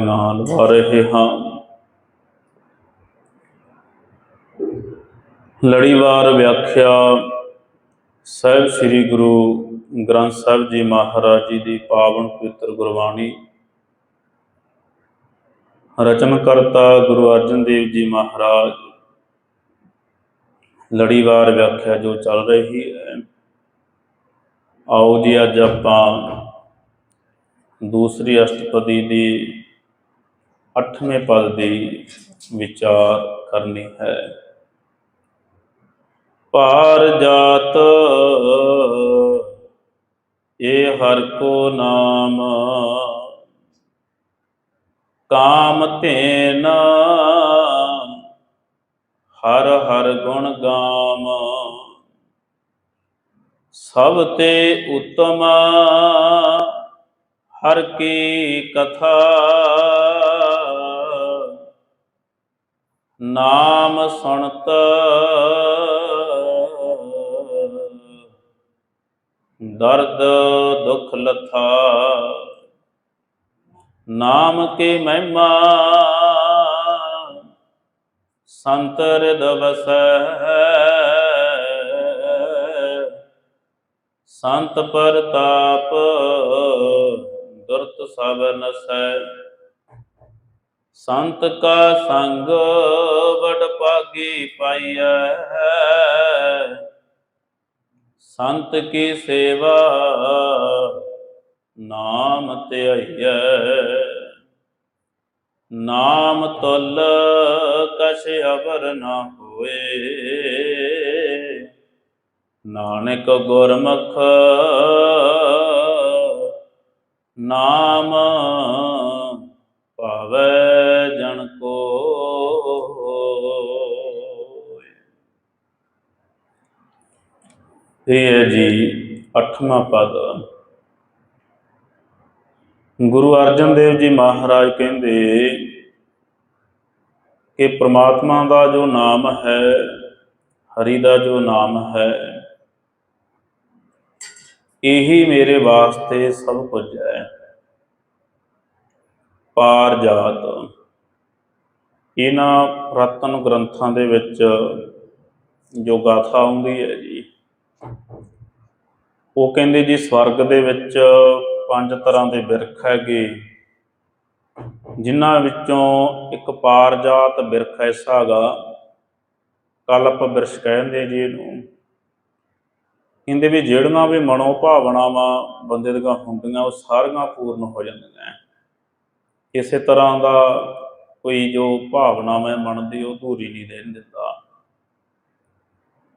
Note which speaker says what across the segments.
Speaker 1: ਨਾਲ ਵਾ ਰਹੇ ਹਾਂ। ਲੜੀਵਾਰ ਵਿਆਖਿਆ ਸਾਹਿਬ ਸ੍ਰੀ ਗੁਰੂ ਗ੍ਰੰਥ ਸਾਹਿਬ ਜੀ ਮਹਾਰਾਜ ਜੀ ਦੀ ਪਾਵਨ ਪਵਿੱਤਰ ਗੁਰਬਾਣੀ। ਰਚਨ ਕਰਤਾ ਗੁਰੂ ਅਰਜਨ ਦੇਵ ਜੀ ਮਹਾਰਾਜ। ਲੜੀਵਾਰ ਵਿਆਖਿਆ ਜੋ ਚੱਲ ਰਹੀ ਹੈ। ਆਓ ਜੀ, ਅੱਜ ਆਪਾਂ ਦੂਸਰੀ ਅਸ਼ਟਪਦੀ ਦੀ ਅੱਠਵੇਂ ਪਦ ਦੀ ਵਿਚਾਰ ਕਰਨੀ ਹੈ। ਪਾਰ ਜਾਤ ਇਹ ਹਰ ਕੋ ਨਾਮ। ਕਾਮ ਧੇਨ, ਹਰ ਹਰ ਗੁਣ ਗਾਮ। ਸਭ ਤੇ ਉਤਮ, ਹਰ ਕੀ ਕਥਾ। ਨਾਮ ਸੁਣਤ ਦਰਦ, ਦੁਖ, ਲਥਾ, ਨਾਮ ਕੇ ਮਹਿਮਾ? ਸੰਤ ਰਿਦ ਵਸੈ ਸੰਤ ਪ੍ਰਤਾਪ, ਦੁਰਤ ਸਭ ਨਸੈ। ਸੰਤ ਕਾ ਸੰਗ ਕੀ ਭਾਗੀ ਪਾਈਐ? ਸੰਤ ਕੀ ਸੇਵਾ? ਨਾਮ ਧਿਆਈਐ ਨਾਮ ਤੁਲ, ਕਛ ਅਵਰ ਨਾ ਹੋਏ। ਨਾਨਕ ਗੁਰਮੁਖ, ਨਾਮ ਭਾਵੈ ਜਨ ਕੋਇ ਇਹ ਹੈ ਜੀ ਅੱਠਵਾਂ ਪਦ। ਗੁਰੂ ਅਰਜਨ ਦੇਵ ਜੀ ਮਹਾਰਾਜ ਕਹਿੰਦੇ ਕਿ ਪ੍ਰਮਾਤਮਾ ਦਾ ਜੋ ਨਾਮ ਹੈ, ਹਰੀ ਦਾ ਜੋ ਨਾਮ ਹੈ, ਇਹੀ ਮੇਰੇ ਵਾਸਤੇ ਸਭ ਕੁਝ ਹੈ। ਪਾਰ ਜਾਤ। ਇਹਨਾਂ ਰਤਨ ਗ੍ਰੰਥਾਂ ਦੇ ਵਿੱਚ ਜੋ ਗਾਥਾ ਆਉਂਦੀ ਹੈ ਜੀ ਉਹ ਕਹਿੰਦੇ ਜੀ ਸਵਰਗ ਦੇ ਵਿੱਚ ਪੰਜ ਤਰ੍ਹਾਂ ਦੇ ਬਿਰਖ ਹੈਗੇ। ਜਿਨ੍ਹਾਂ ਵਿੱਚੋਂ ਇੱਕ ਪਾਰਜਾਤ ਬਿਰਖ ਐਸਾ ਹੈਗਾ ਕਲਪ ਬਿਰਸ਼ ਕਹਿੰਦੇ ਜੀ ਇਹਨੂੰ। ਕਹਿੰਦੇ ਵੀ ਜਿਹੜੀਆਂ ਵੀ ਮਨੋ ਭਾਵਨਾਵਾਂ ਬੰਦੇ ਦੀਆਂ ਹੁੰਦੀਆਂ, ਉਹ ਸਾਰੀਆਂ ਪੂਰਨ ਹੋ ਜਾਂਦੀਆਂ ਇਸੇ ਤਰ੍ਹਾਂ ਦਾ ਕੋਈ ਜੋ ਭਾਵਨਾਵਾਂ ਮਨ ਦੀ, ਉਹ ਅਧੂਰੀ ਨਹੀਂ ਰਹਿਣ ਦਿੰਦਾ।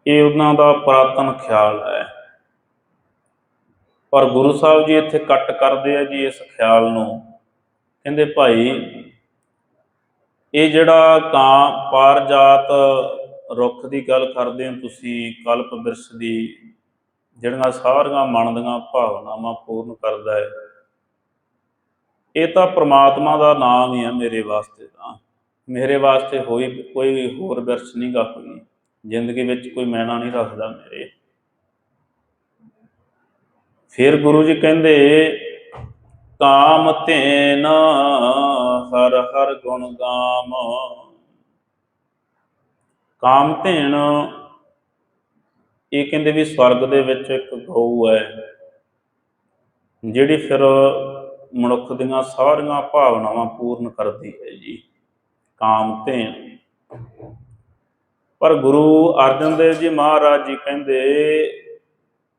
Speaker 1: ਇਹ ਉਹਨਾਂ ਦਾ ਪ੍ਰਾਤਨ ਖਿਆਲ ਹੈ। ਪਰ ਗੁਰੂ ਸਾਹਿਬ ਜੀ ਇੱਥੇ ਕੱਟ ਕਰਦੇ ਆ ਜੀ ਇਸ ਖਿਆਲ ਨੂੰ। ਕਹਿੰਦੇ ਭਾਈ, ਇਹ ਜਿਹੜਾ ਕਾਂ ਪਾਰਜਾਤ ਰੁੱਖ ਦੀ ਗੱਲ ਕਰਦੇ ਹੋ ਤੁਸੀਂ, ਕਲਪ ਬਿਰਸ਼ ਦੀ, ਜਿਹੜੀਆਂ ਸਾਰੀਆਂ ਮਨ ਦੀਆਂ ਭਾਵਨਾਵਾਂ ਪੂਰਨ ਕਰਦਾ ਹੈ। ਇਹ ਤਾਂ ਪ੍ਰਮਾਤਮਾ ਦਾ ਨਾਮ ਹੀ ਹੈ ਮੇਰੇ ਵਾਸਤੇ ਤਾਂ। ਮੇਰੇ ਵਾਸਤੇ ਹੋਈ, ਕੋਈ ਹੋਰ ਬਿਰਸ਼ ਨਹੀਂ ਗਾ ਕੋਈ। ਜ਼ਿੰਦਗੀ ਵਿੱਚ ਕੋਈ ਮੈਨਾ ਨਹੀਂ ਰੱਖਦਾ ਮੇਰੇ। ਫਿਰ ਗੁਰੂ ਜੀ ਕਹਿੰਦੇ, ਕਾਮ ਧੇਨ, ਹਰ ਹਰ ਗੁਣ ਗਾਮ। ਕਾਮ ਧੇਨ, ਇਹ ਕਹਿੰਦੇ ਵੀ ਸਵਰਗ ਦੇ ਵਿੱਚ ਇੱਕ ਗਊ ਹੈ, ਜਿਹੜੀ ਫਿਰ ਮਨੁੱਖ ਦੀਆਂ ਸਾਰੀਆਂ ਭਾਵਨਾਵਾਂ ਪੂਰਨ ਕਰਦੀ ਹੈ ਜੀ। ਕਾਮ ਧੇਨ। ਪਰ ਗੁਰੂ ਅਰਜਨ ਦੇਵ ਜੀ ਮਹਾਰਾਜ ਜੀ ਕਹਿੰਦੇ,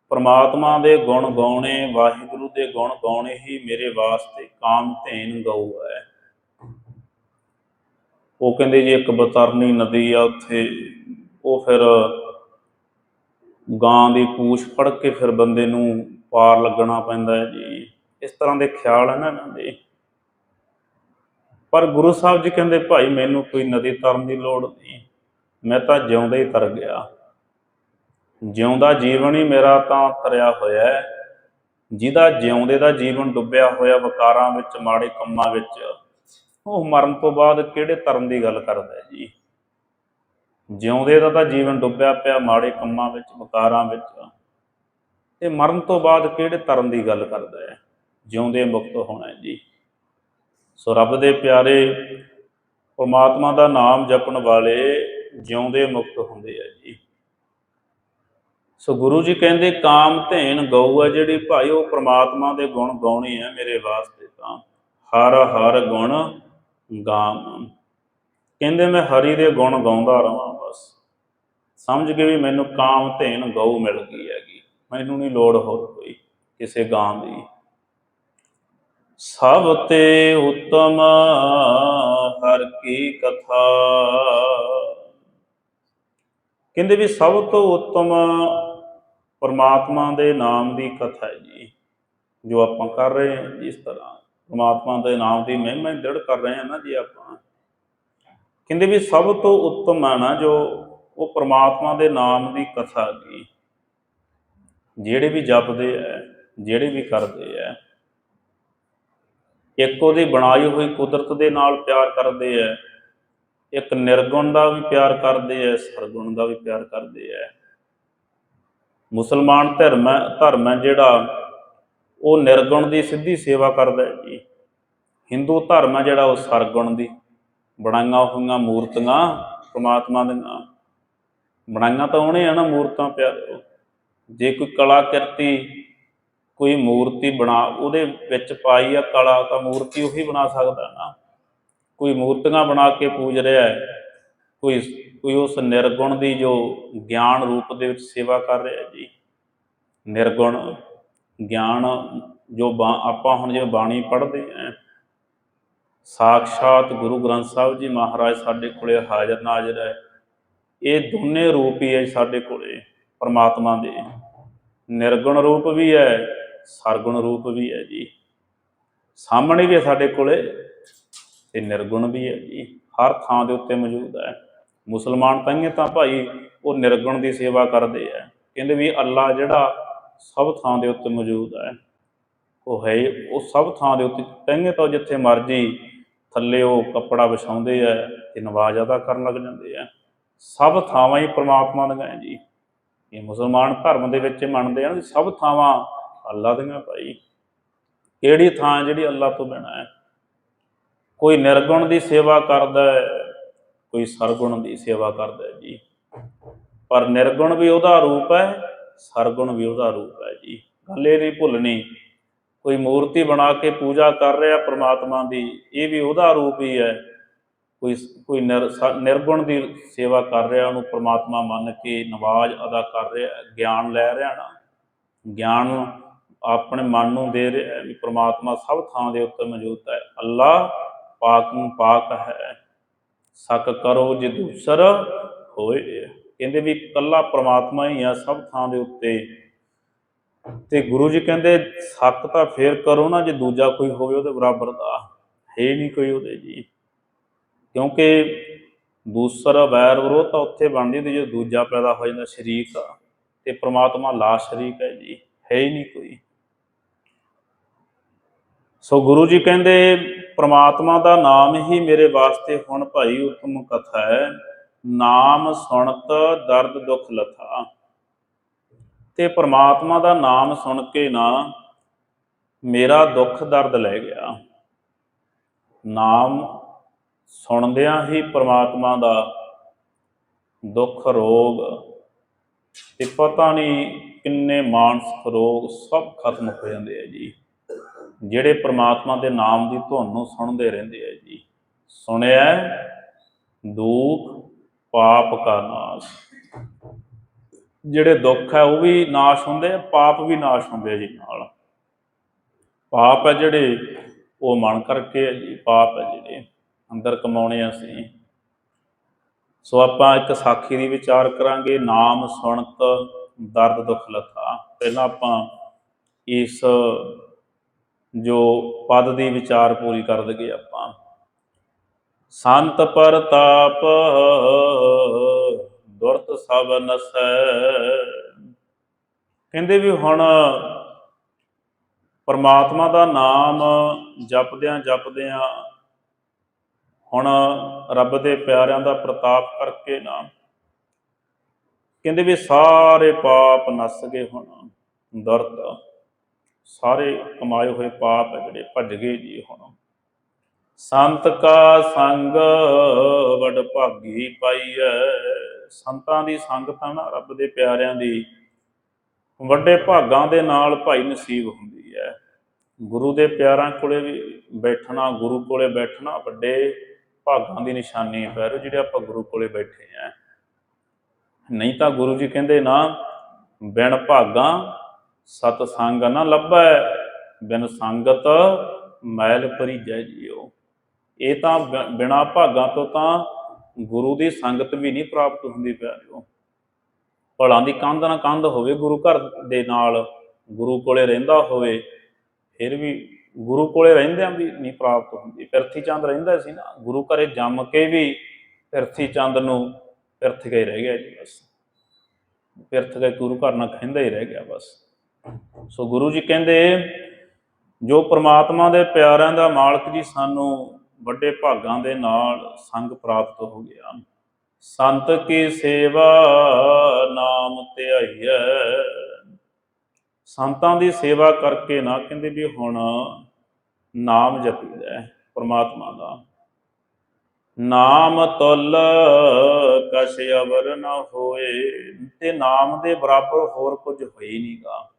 Speaker 1: ਪਰਮਾਤਮਾ ਦੇ ਗੁਣ ਗਾਉਣੇ, ਵਾਹਿਗੁਰੂ ਦੇ ਗੁਣ ਗਾਉਣੇ ਹੀ ਮੇਰੇ ਵਾਸਤੇ ਕਾਮ ਧੇਨ ਗਊ ਹੈ। ਉਹ ਕਹਿੰਦੇ ਜੀ, ਇੱਕ ਬਤਰਨੀ ਨਦੀ ਆ ਉੱਥੇ। ਉਹ ਫਿਰ ਗਾਂ ਦੀ ਪੂਛ ਫੜ ਕੇ ਫਿਰ ਬੰਦੇ ਨੂੰ ਪਾਰ ਲੱਗਣਾ ਪੈਂਦਾ ਹੈ ਜੀ। ਇਸ ਤਰ੍ਹਾਂ ਦੇ ਖਿਆਲ ਹਨ ਇਹਨਾਂ ਦੇ। ਪਰ ਗੁਰੂ ਸਾਹਿਬ ਜੀ ਕਹਿੰਦੇ, ਭਾਈ, ਮੈਨੂੰ ਕੋਈ ਨਦੀ ਤਰਨ ਦੀ ਲੋੜ ਨਹੀਂ। ਮੈਂ ਤਾਂ ਜਿਉਂਦਾ ਹੀ ਤਰ ਗਿਆ। ਜਿਉਂਦਾ ਜੀਵਨ ਹੀ ਮੇਰਾ ਤਾਂ ਤਰਿਆ ਹੋਇਆ ਹੈ। ਜਿਹਦਾ ਜਿਉਂਦੇ ਦਾ ਜੀਵਨ ਡੁੱਬਿਆ ਹੋਇਆ ਵਿਕਾਰਾਂ ਵਿੱਚ, ਮਾੜੇ ਕੰਮਾਂ ਵਿੱਚ, ਉਹ ਮਰਨ ਤੋਂ ਬਾਅਦ ਕਿਹੜੇ ਤਰਨ ਦੀ ਗੱਲ ਕਰਦਾ ਹੈ ਜੀ? ਜਿਉਂਦੇ ਦਾ ਤਾਂ ਜੀਵਨ ਡੁੱਬਿਆ ਪਿਆ ਮਾੜੇ ਕੰਮਾਂ ਵਿੱਚ, ਵਿਕਾਰਾਂ ਵਿੱਚ। ਤੇ ਮਰਨ ਤੋਂ ਬਾਅਦ ਕਿਹੜੇ ਤਰਨ ਦੀ ਗੱਲ ਕਰਦਾ ਹੈ? ਜਿਉਂਦੇ ਮੁਕਤ ਹੋਣਾ ਜੀ। ਸੋ ਰੱਬ ਦੇ ਪਿਆਰੇ, ਪਰਮਾਤਮਾ ਦਾ ਨਾਮ ਜਪਣ ਵਾਲੇ ਜਿਉਂਦੇ ਮੁਕਤ ਹੁੰਦੇ ਆ ਜੀ। ਸੋ ਗੁਰੂ ਜੀ ਕਹਿੰਦੇ, ਕਾਮ ਧੇਨ ਗਊ ਆ ਜਿਹੜੀ ਭਾਈ, ਉਹ ਪ੍ਰਮਾਤਮਾ ਦੇ ਗੁਣ ਗਾਉਣੇ ਆ ਮੇਰੇ ਵਾਸਤੇ ਤਾਂ। ਹਰ ਹਰ ਗੁਣ ਗਾਮ ਕਹਿੰਦੇ, ਮੈਂ ਹਰੀ ਦੇ ਗੁਣ ਗਾਉਂਦਾ ਰਵਾਂ ਬਸ। ਸਮਝ ਕੇ ਵੀ ਮੈਨੂੰ ਕਾਮ ਧੇਨ ਗਊ ਮਿਲ ਗਈ ਹੈਗੀ। ਮੈਨੂੰ ਨਹੀਂ ਲੋੜ ਹੋਰ ਕੋਈ ਕਿਸੇ ਗਾਂ ਦੀ। ਸਭ ਤੇ ਉਤਮ ਹਰ ਕੀ ਕਥਾ ਕਹਿੰਦੇ ਵੀ ਸਭ ਤੋਂ ਉੱਤਮ ਪਰਮਾਤਮਾ ਦੇ ਨਾਮ ਦੀ ਕਥਾ ਹੈ ਜੀ, ਜੋ ਆਪਾਂ ਕਰ ਰਹੇ ਹਾਂ ਇਸ ਤਰ੍ਹਾਂ। ਪਰਮਾਤਮਾ ਦੇ ਨਾਮ ਦੀ ਮਹਿਮਾ ਦ੍ਰਿੜ ਕਰ ਰਹੇ ਹਾਂ ਨਾ ਜੀ ਆਪਾਂ। ਕਹਿੰਦੇ ਵੀ ਸਭ ਤੋਂ ਉੱਤਮ ਹੈ ਨਾ ਜੋ ਉਹ ਪਰਮਾਤਮਾ ਦੇ ਨਾਮ ਦੀ ਕਥਾ ਜੀ। ਜਿਹੜੇ ਵੀ ਜਪਦੇ ਐ ਜਿਹੜੇ ਵੀ ਕਰਦੇ ਐ ਇੱਕ ਉਹਦੀ ਬਣਾਈ ਹੋਈ ਕੁਦਰਤ ਦੇ ਨਾਲ ਪਿਆਰ ਕਰਦੇ ਐ ਇੱਕ ਨਿਰਗੁਣ ਦਾ ਵੀ ਪਿਆਰ ਕਰਦੇ ਐ, ਸਰਗੁਣ ਦਾ ਵੀ ਪਿਆਰ ਕਰਦੇ ਐ। ਮੁਸਲਮਾਨ ਧਰਮ ਹੈ ਧਰਮ ਹੈ ਜਿਹੜਾ ਉਹ ਨਿਰਗੁਣ ਦੀ ਸਿੱਧੀ ਸੇਵਾ ਕਰਦਾ ਹੈ ਜੀ। ਹਿੰਦੂ ਧਰਮ ਹੈ ਜਿਹੜਾ ਉਹ ਸਰਗੁਣ ਦੀ, ਬਣਾਈਆਂ ਹੋਈਆਂ ਮੂਰਤੀਆਂ ਪ੍ਰਮਾਤਮਾ ਦੀਆਂ। ਬਣਾਈਆਂ ਤਾਂ ਉਹਨੇ ਆ ਨਾ ਮੂਰਤਾਂ ਪਿਆਰਿਓ ਜੇ ਕੋਈ ਕਲਾ ਕਿਰਤੀ ਕੋਈ ਮੂਰਤੀ ਬਣਾ, ਉਹਦੇ ਵਿੱਚ ਪਾਈ ਆ ਕਲਾ ਤਾਂ ਮੂਰਤੀ ਉਹੀ ਬਣਾ ਸਕਦਾ ਨਾ। ਕੋਈ ਮੂਰਤੀਆਂ ਬਣਾ ਕੇ ਪੂਜ ਰਿਹਾ ਹੈ, ਕੋਈ ਕੋਈ ਉਸ ਨਿਰਗੁਣ ਦੀ ਜੋ ਗਿਆਨ ਰੂਪ ਦੇ ਵਿੱਚ ਸੇਵਾ ਕਰ ਰਿਹਾ ਜੀ। ਨਿਰਗੁਣ, ਗਿਆਨ ਜੋ ਬਾ- ਆਪਾਂ ਹੁਣ ਜਿਵੇਂ ਬਾਣੀ ਪੜ੍ਹਦੇ ਆਂ ਸਾਖਸ਼ਾਤ ਗੁਰੂ ਗ੍ਰੰਥ ਸਾਹਿਬ ਜੀ ਮਹਾਰਾਜ ਸਾਡੇ ਕੋਲੇ ਹਾਜ਼ਰ ਨਾਜ਼ਰ ਹੈ। ਇਹ ਦੋਨੇ ਰੂਪ ਹੀ ਹੈ ਸਾਡੇ ਕੋਲੇ, ਪਰਮਾਤਮਾ ਦੇ। ਨਿਰਗੁਣ ਰੂਪ ਵੀ ਹੈ, ਸਰਗੁਣ ਰੂਪ ਵੀ ਹੈ ਜੀ। ਸਾਹਮਣੇ ਵੀ ਹੈ ਸਾਡੇ ਕੋਲੇ। ਤੇ ਨਿਰਗੁਣ ਵੀ ਹੈ ਜੀ, ਹਰ ਥਾਂ ਦੇ ਉੱਤੇ ਮੌਜੂਦ ਹੈ। ਮੁਸਲਮਾਨ ਤਾਂਹੀਓ ਤਾਂ ਭਾਈ ਉਹ ਨਿਰਗੁਣ ਦੀ ਸੇਵਾ ਕਰਦੇ ਆ ਕਹਿੰਦੇ ਵੀ ਅੱਲਾ ਜਿਹੜਾ ਸਭ ਥਾਂ ਦੇ ਉੱਤੇ ਮੌਜੂਦ ਹੈ, ਉਹ ਹੈ ਉਹ ਸਭ ਥਾਂ ਦੇ ਉੱਤੇ ਤਾਂਹੀਓ ਤਾਂ ਜਿੱਥੇ ਮਰਜ਼ੀ ਥੱਲੇ ਉਹ ਕੱਪੜਾ ਵਿਛਾਉਂਦੇ ਆ ਤੇ ਨਵਾਜ਼ ਅਦਾ ਕਰਨ ਲੱਗ ਜਾਂਦੇ ਆ ਸਭ ਥਾਵਾਂ ਹੀ ਪ੍ਰਮਾਤਮਾ ਦੀਆਂ ਹੈ ਜੀ। ਇਹ ਮੁਸਲਮਾਨ ਧਰਮ ਦੇ ਵਿੱਚ ਮੰਨਦੇ ਆ ਵੀ ਸਭ ਥਾਵਾਂ ਅੱਲਾ ਦੀਆਂ ਭਾਈ। ਕਿਹੜੀ ਥਾਂ ਜਿਹੜੀ ਅੱਲਾ ਤੋਂ ਬਿਨਾਂ ਹੈ? ਕੋਈ ਨਿਰਗੁਣ ਦੀ ਸੇਵਾ ਕਰਦਾ ਹੈ, ਕੋਈ ਸਰਗੁਣ ਦੀ ਸੇਵਾ ਕਰਦਾ ਹੈ ਜੀ। ਪਰ ਨਿਰਗੁਣ ਵੀ ਉਹਦਾ ਰੂਪ ਹੈ, ਸਰਗੁਣ ਵੀ ਉਹਦਾ ਰੂਪ ਹੈ ਜੀ। ਗੱਲ ਇਹ ਨਹੀਂ ਭੁੱਲਣੀ, ਕੋਈ ਮੂਰਤੀ ਬਣਾ ਕੇ ਪੂਜਾ ਕਰ ਰਿਹਾ ਪ੍ਰਮਾਤਮਾ ਦੀ, ਇਹ ਵੀ ਉਹਦਾ ਰੂਪ ਹੀ ਹੈ। ਕੋਈ ਕੋਈ ਨਿਰ- ਨਿਰਗੁਣ ਦੀ ਸੇਵਾ ਕਰ ਰਿਹਾ ਉਹਨੂੰ ਪ੍ਰਮਾਤਮਾ ਮੰਨ ਕੇ ਨਵਾਜ਼ ਅਦਾ ਕਰ ਰਿਹਾ, ਗਿਆਨ ਲੈ ਰਿਹਾ ਨਾ। ਗਿਆਨ ਆਪਣੇ ਮਨ ਨੂੰ ਦੇ ਰਿਹਾ ਵੀ ਪ੍ਰਮਾਤਮਾ ਸਭ ਥਾਂ ਦੇ ਉੱਤੇ ਮੌਜੂਦ ਹੈ। ਅੱਲਾ ਪਾਕ ਨੂੰ ਪਾਕ ਹੈ। ਸਕ ਕਰੋ ਜੇ ਦੂਸਰ ਹੋਏ। ਕਹਿੰਦੇ ਵੀ ਇਕੱਲਾ ਪ੍ਰਮਾਤਮਾ ਹੀ ਆ ਸਭ ਥਾਂ ਦੇ ਉੱਤੇ। ਤੇ ਗੁਰੂ ਜੀ ਕਹਿੰਦੇ, ਸੱਕ ਤਾਂ ਫੇਰ ਕਰੋ ਨਾ ਜੇ ਦੂਜਾ ਕੋਈ ਹੋਵੇ ਉਹਦੇ ਬਰਾਬਰ ਦਾ। ਹੈ ਨਹੀਂ ਕੋਈ ਉਹਦੇ ਜੀ। ਕਿਉਂਕਿ ਦੂਸਰਾ ਵੈਰ ਵਿਰੋਧ ਤਾਂ ਉੱਥੇ ਬਣਦੀ ਹੁੰਦੀ ਜੇ ਦੂਜਾ ਪੈਦਾ ਹੋ ਜਾਂਦਾ ਸ਼ਰੀਕ ਆ। ਤੇ ਪ੍ਰਮਾਤਮਾ ਲਾ ਸ਼ਰੀਕ ਹੈ ਜੀ। ਹੈ ਹੀ ਨਹੀਂ ਕੋਈ। ਸੋ ਗੁਰੂ ਜੀ ਕਹਿੰਦੇ ਪ੍ਰਮਾਤਮਾ ਦਾ ਨਾਮ ਹੀ ਮੇਰੇ ਵਾਸਤੇ ਹੁਣ ਭਾਈ ਉਤਮ ਕਥਾ ਹੈ। ਨਾਮ ਸੁਣਤ ਦਰਦ ਦੁੱਖ ਲਥਾ। ਤੇ ਪ੍ਰਮਾਤਮਾ ਦਾ ਨਾਮ ਸੁਣ ਕੇ ਨਾ ਮੇਰਾ ਦੁੱਖ ਦਰਦ ਲੈ ਗਿਆ। ਨਾਮ ਸੁਣਦਿਆਂ ਹੀ ਪ੍ਰਮਾਤਮਾ ਦਾ ਦੁੱਖ ਰੋਗ ਤੇ ਪਤਾ ਨਹੀਂ ਕਿੰਨੇ ਮਾਨਸਿਕ ਰੋਗ ਸਭ ਖਤਮ ਹੋ ਜਾਂਦੇ ਆ ਜੀ। ਜਿਹੜੇ ਪ੍ਰਮਾਤਮਾ ਦੇ ਨਾਮ ਦੀ ਧੁਨ ਨੂੰ ਸੁਣਦੇ ਰਹਿੰਦੇ ਆ ਜੀ। ਸੁਣਿਆ ਦੁੱਖ ਪਾਪ ਕਾ ਨਾਸ਼। ਜਿਹੜੇ ਦੁੱਖ ਹੈ ਉਹ ਵੀ ਨਾਸ਼ ਹੁੰਦੇ ਆ, ਪਾਪ ਵੀ ਨਾਸ਼ ਹੁੰਦੇ ਆ ਜੀ ਨਾਲ। ਪਾਪ ਹੈ ਜਿਹੜੇ ਉਹ ਮਨ ਕਰਕੇ ਹੈ ਜੀ, ਪਾਪ ਹੈ ਜਿਹੜੇ ਅੰਦਰ ਕਮਾਉਣੇ ਆ ਅਸੀਂ। ਸੋ ਆਪਾਂ ਇੱਕ ਸਾਖੀ ਦੀ ਵਿਚਾਰ ਕਰਾਂਗੇ, ਨਾਮ, ਸੁਣਤ, ਦਰਦ, ਦੁੱਖ ਲਥਾ ਪਹਿਲਾਂ ਆਪਾਂ ਇਸ ਜੋ ਪਦ ਦੀ ਵਿਚਾਰ ਪੂਰੀ ਕਰ ਦਈਏ ਆਪਾਂ। ਸੰਤ ਪ੍ਰਤਾਪ ਦੁਰਤ ਸਭ ਨਸੈ। ਕਹਿੰਦੇ ਵੀ ਹੁਣ ਪਰਮਾਤਮਾ ਦਾ ਨਾਮ ਜਪਦਿਆਂ ਜਪਦਿਆਂ ਹੁਣ ਰੱਬ ਦੇ ਪਿਆਰਿਆਂ ਦਾ ਪ੍ਰਤਾਪ ਕਰਕੇ ਨਾ ਕਹਿੰਦੇ ਵੀ ਸਾਰੇ ਪਾਪ ਨਸ ਗਏ ਹੁਣ ਦਰਦ ਸਾਰੇ ਕਮਾਏ ਹੋਏ ਪਾਪ ਹੈ ਜਿਹੜੇ ਭੱਜ ਗਏ ਜੀ ਹੁਣ। ਸੰਤ ਕਾ ਸੰਗ ਵਡ ਭਾਗੀ ਪਾਈਐ। ਸੰਤਾਂ ਦੀ ਸੰਗਤ ਆ ਨਾ ਰੱਬ ਦੇ ਪਿਆਰਿਆਂ ਦੀ। ਵੱਡੇ ਭਾਗਾਂ ਦੇ ਨਾਲ ਭਾਈ ਨਸੀਬ ਹੁੰਦੀ ਹੈ ਗੁਰੂ ਦੇ ਪਿਆਰਾਂ ਕੋਲੇ ਵੀ ਬੈਠਣਾ, ਗੁਰੂ ਕੋਲੇ ਬੈਠਣਾ ਵੱਡੇ ਭਾਗਾਂ ਦੀ ਨਿਸ਼ਾਨੀ ਹੈ ਪੈਰੋ ਜਿਹੜੇ ਆਪਾਂ ਗੁਰੂ ਕੋਲੇ ਬੈਠੇ ਆ ਨਹੀਂ ਤਾਂ ਗੁਰੂ ਜੀ ਕਹਿੰਦੇ ਨਾ, ਬਿਨ ਭਾਗਾਂ ਸਤ ਸੰਗ ਨਾ ਲੱਭੈ, ਬਿਨ ਸੰਗਤ ਮੈਲ ਭਰੀ ਜੈ ਜੀਓ। ਇਹ ਤਾਂ ਬਿ- ਬਿਨਾਂ ਭਾਗਾਂ ਤੋਂ ਤਾਂ ਗੁਰੂ ਦੀ ਸੰਗਤ ਵੀ ਨਹੀਂ ਪ੍ਰਾਪਤ ਹੁੰਦੀ ਪਿਆਰਿਓ। ਭਲਾਂ ਦੀ ਕੰਧ ਨਾ ਕੰਧ ਹੋਵੇ ਗੁਰੂ ਘਰ ਦੇ ਨਾਲ, ਗੁਰੂ ਕੋਲੇ ਰਹਿੰਦਾ ਹੋਵੇ, ਫਿਰ ਵੀ ਗੁਰੂ ਕੋਲੇ ਰਹਿੰਦਿਆਂ ਵੀ ਨਹੀਂ ਪ੍ਰਾਪਤ ਹੁੰਦੀ। ਪਿਰਥੀ ਚੰਦ ਰਹਿੰਦਾ ਸੀ ਨਾ, ਗੁਰੂ ਘਰੇ ਜੰਮ ਕੇ ਵੀ ਪਿਰਥੀ ਚੰਦ ਨੂੰ ਪਿਰਥ ਗਏ ਰਹਿ ਗਿਆ ਜੀ ਬਸ। ਪਿਰਥ ਗਏ ਗੁਰੂ ਘਰ ਨਾਲ ਖਹਿੰਦਾ ਹੀ ਰਹਿ ਗਿਆ ਬਸ। ਸੋ ਗੁਰੂ ਜੀ ਕਹਿੰਦੇ, ਜੋ ਪ੍ਰਮਾਤਮਾ ਦੇ ਪਿਆਰਿਆਂ ਦਾ ਮਾਲਕ ਜੀ ਸਾਨੂੰ ਵੱਡੇ ਭਾਗਾਂ ਦੇ ਨਾਲ ਸੰਗ ਪ੍ਰਾਪਤ ਹੋ ਗਿਆ। ਸੰਤ ਕੀ ਸੇਵਾ ਨਾਮ ਧਿਆਈਐ ਸੰਤਾਂ ਦੀ ਸੇਵਾ ਕਰਕੇ ਨਾ ਕਹਿੰਦੇ ਵੀ ਹੁਣ ਨਾਮ ਜਪੀਦਾ ਹੈ ਪ੍ਰਮਾਤਮਾ ਦਾ। ਨਾਮ ਤੁਲ ਕਛ ਅਵਰ ਨ ਹੋਏ ਤੇ ਨਾਮ ਦੇ ਬਰਾਬਰ ਹੋਰ ਕੁਝ ਹੋਈ ਨਹੀਂਗਾ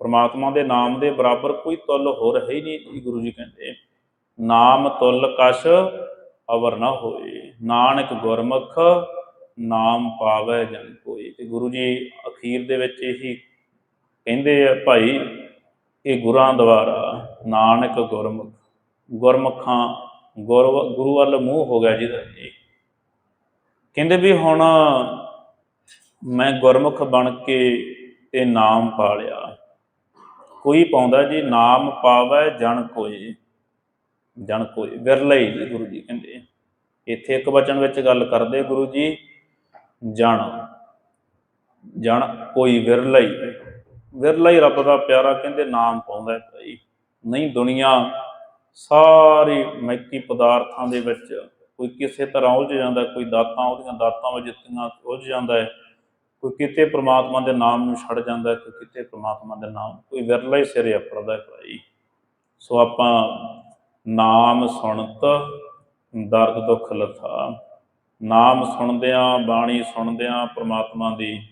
Speaker 1: ਪ੍ਰਮਾਤਮਾ ਦੇ ਨਾਮ ਦੇ ਬਰਾਬਰ ਕੋਈ ਤੁਲ ਹੋਰ ਹੈ ਹੀ ਨਹੀਂ ਜੀ ਗੁਰੂ ਜੀ ਕਹਿੰਦੇ, ਨਾਮ ਤੁਲ ਕਸ਼ ਅਵਰ ਨਾ ਹੋਏ, ਨਾਨਕ ਗੁਰਮੁਖ ਨਾਮ ਪਾਵੇ ਜਨ ਕੋਈ ਤੇ ਗੁਰੂ ਜੀ ਅਖੀਰ ਦੇ ਵਿੱਚ ਇਹੀ ਕਹਿੰਦੇ ਆ, ਭਾਈ, ਇਹ ਗੁਰਾਂ ਦੁਆਰਾ ਨਾਨਕ ਗੁਰਮੁਖ, ਗੁਰਮੁਖਾਂ, ਗੁਰ ਗੁਰੂ ਵੱਲ ਮੂੰਹ ਹੋ ਗਿਆ ਜਿਹਦਾ ਜੀ ਕਹਿੰਦੇ ਵੀ ਹੁਣ ਮੈਂ ਗੁਰਮੁਖ ਬਣ ਕੇ ਤੇ ਨਾਮ ਪਾ ਲਿਆ ਕੋਈ ਪਾਉਂਦਾ ਜੀ, ਨਾਮ ਪਾਵੈ, ਜਣ ਕੋਈ ਜਣ ਕੋਈ ਵਿਰਲਾ ਹੀ ਜੀ ਗੁਰੂ ਜੀ ਕਹਿੰਦੇ। ਇੱਥੇ ਇੱਕ ਵਚਨ ਵਿੱਚ ਗੱਲ ਕਰਦੇ ਗੁਰੂ ਜੀ, ਜਣ। ਜਣ ਕੋਈ ਵਿਰਲਾ ਹੀ ਵਿਰਲਾ ਹੀ ਰੱਬ ਦਾ ਪਿਆਰਾ ਕਹਿੰਦੇ, ਨਾਮ ਪਾਉਂਦਾ ਹੈ ਭਾਈ। ਨਹੀਂ, ਦੁਨੀਆ ਸਾਰੀ ਮੈਕੀ ਪਦਾਰਥਾਂ ਦੇ ਵਿੱਚ ਕੋਈ ਕਿਸੇ ਤਰ੍ਹਾਂ ਉਲਝ ਜਾਂਦਾ, ਕੋਈ ਦਾਤਾਂ ਉਹਦੀਆਂ ਦਾਤਾਂ ਵਿੱਚ ਜਿੱਤੀਆਂ, ਉਲਝ ਜਾਂਦਾ ਹੈ। ਕੋਈ ਕਿਤੇ ਪ੍ਰਮਾਤਮਾ ਦੇ ਨਾਮ ਨੂੰ ਛੱਡ ਜਾਂਦਾ, ਕੋਈ ਕਿਤੇ ਪ੍ਰਮਾਤਮਾ ਦੇ ਨਾਮ, ਕੋਈ ਵਿਰਲਾ ਹੀ ਸਿਰੇ ਅਪਰਦਾ ਭਾਈ। ਸੋ ਆਪਾਂ ਨਾਮ ਸੁਣਤ, ਦਰਦ ਦੁੱਖ ਲਥਾ। ਨਾਮ ਸੁਣਦਿਆਂ, ਬਾਣੀ ਸੁਣਦਿਆਂ ਪ੍ਰਮਾਤਮਾ ਦੀ